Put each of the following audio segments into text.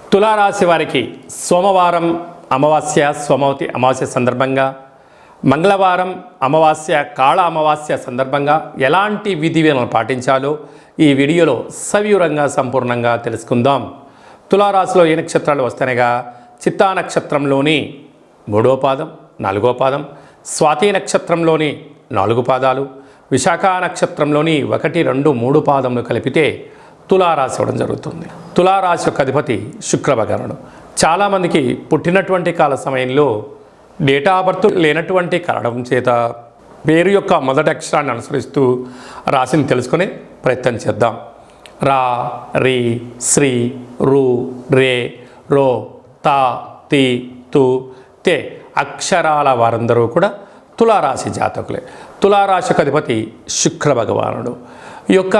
తులారాశి వారికి సోమవారం అమావాస్య సోమవతి అమావాస్య సందర్భంగా మంగళవారం అమావాస్య కాళ అమావాస్య సందర్భంగా ఎలాంటి విధి పాటించాలో ఈ వీడియోలో సవివరంగా సంపూర్ణంగా తెలుసుకుందాం. తులారాశిలో ఏ నక్షత్రాలు వస్తేనేగా చిత్తా నక్షత్రంలోని మూడో పాదం నాలుగో పాదం స్వాతి నక్షత్రంలోని నాలుగు పాదాలు విశాఖ నక్షత్రంలోని ఒకటి రెండు మూడు పాదములు కలిపితే తులారాశి ఇవ్వడం జరుగుతుంది. తులారాశి యొక్క అధిపతి శుక్ర చాలామందికి పుట్టినటువంటి కాల సమయంలో డేటా ఆఫ్ బర్త్ లేనటువంటి కారణం చేత పేరు యొక్క మొదటి అక్షరాన్ని అనుసరిస్తూ రాశిని తెలుసుకునే ప్రయత్నం చేద్దాం. రా రి శ్రీ రు రే రో తా తి తు తే అక్షరాల వారందరూ కూడా తులారాశి జాతకులే. తులారాశికి అధిపతి శుక్ర భగవానుడు. ఈ యొక్క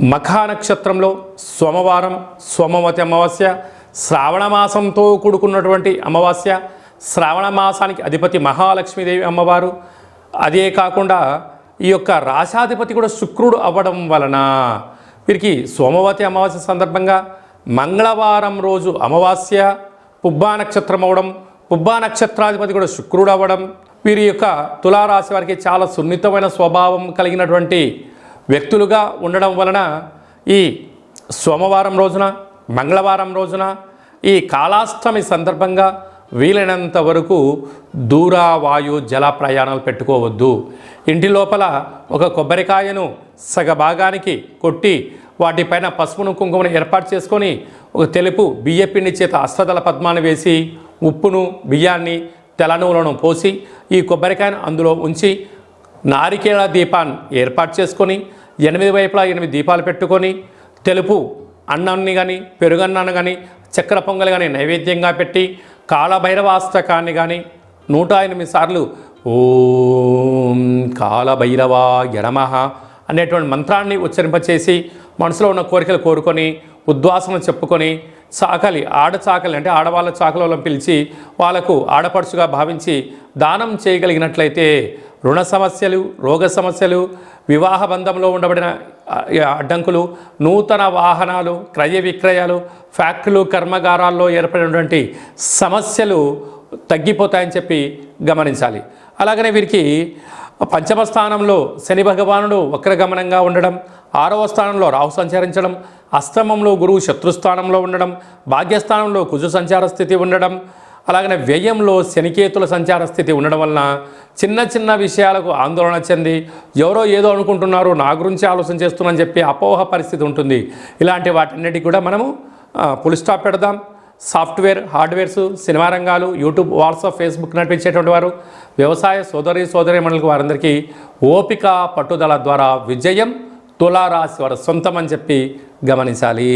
మఖా నక్షత్రంలో సోమవారం సోమవతి అమావాస్య శ్రావణ మాసంతో కూడుకున్నటువంటి అమావాస్య శ్రావణ మాసానికి అధిపతి మహాలక్ష్మీదేవి అమ్మవారు. అదే కాకుండా ఈ యొక్క రాశాధిపతి కూడా శుక్రుడు అవ్వడం వలన వీరికి సోమవతి అమావాస్య సందర్భంగా మంగళవారం రోజు అమావాస్య పుబ్బా నక్షత్రం అవ్వడం పుబ్బా నక్షత్రాధిపతి కూడా శుక్రుడు అవ్వడం వీరి యొక్క తులారాశి వారికి చాలా సున్నితమైన స్వభావం కలిగినటువంటి వ్యక్తులుగా ఉండడం వలన ఈ సోమవారం రోజున మంగళవారం రోజున ఈ కాళాష్టమి సందర్భంగా వీలైనంత వరకు దూర వాయు జల ప్రయాణాలు పెట్టుకోవద్దు. ఇంటి లోపల ఒక కొబ్బరికాయను సగ భాగానికి కొట్టి వాటిపైన పసుపును కుంకుమను ఏర్పాటు చేసుకొని ఒక తెలుపు బియ్యపిండి చేత అష్టదళ పద్మాన్ని వేసి ఉప్పును బియ్యాన్ని తెలనూలను పోసి ఈ కొబ్బరికాయను అందులో ఉంచి నారికేళ దీపాన్ని ఏర్పాటు చేసుకొని ఎనిమిది వైపులా ఎనిమిది దీపాలు పెట్టుకొని తెలుపు అన్నాన్ని కానీ పెరుగన్నాన్ని కానీ చక్కెర పొంగల్ కానీ నైవేద్యంగా పెట్టి కాళభైరవాస్తకాన్ని కానీ నూట ఎనిమిది సార్లు ఓం కాళభైరవ ఎడమహ అనేటువంటి మంత్రాన్ని ఉచ్చరింపచేసి మనసులో ఉన్న కోరికలు కోరుకొని ఉద్వాసన చెప్పుకొని చాకలి ఆడ చాకలి అంటే ఆడవాళ్ళ చాకలలో పిలిచి వాళ్ళకు ఆడపడుచుగా భావించి దానం చేయగలిగినట్లయితే రుణ సమస్యలు రోగ సమస్యలు వివాహ బంధంలో ఉండబడిన అడ్డంకులు నూతన వాహనాలు క్రయ విక్రయాలు ఫ్యాక్టరీలు కర్మగారాల్లో ఏర్పడినటువంటి సమస్యలు తగ్గిపోతాయని చెప్పి గమనించాలి. అలాగనే వీరికి పంచమ స్థానంలో శని భగవానుడు వక్రగమనంగా ఉండడం ఆరవ స్థానంలో రాహు సంచరించడం అష్టమంలో గురువు శత్రుస్థానంలో ఉండడం భాగ్యస్థానంలో కుజు సంచార స్థితి ఉండడం అలాగనే వ్యయంలో శనికేతుల సంచార స్థితి ఉండడం వలన చిన్న చిన్న విషయాలకు ఆందోళన చెంది ఎవరో ఏదో అనుకుంటున్నారు నా గురించి ఆలోచన చేస్తున్నారని చెప్పి అపోహ పరిస్థితి ఉంటుంది. ఇలాంటి వాటన్నిటికి కూడా మనము పులి స్టాప్ పెడదాం. సాఫ్ట్వేర్ హార్డ్వేర్స్ సినిమా రంగాలు యూట్యూబ్ వాట్సాప్ ఫేస్బుక్ నడిపించేటువంటి వారు వ్యవసాయ సోదరి సోదరి మండలికి వారందరికీ ఓపిక పట్టుదల ద్వారా విజయం తులారాశి వారు సొంతం అని చెప్పి గమనించాలి.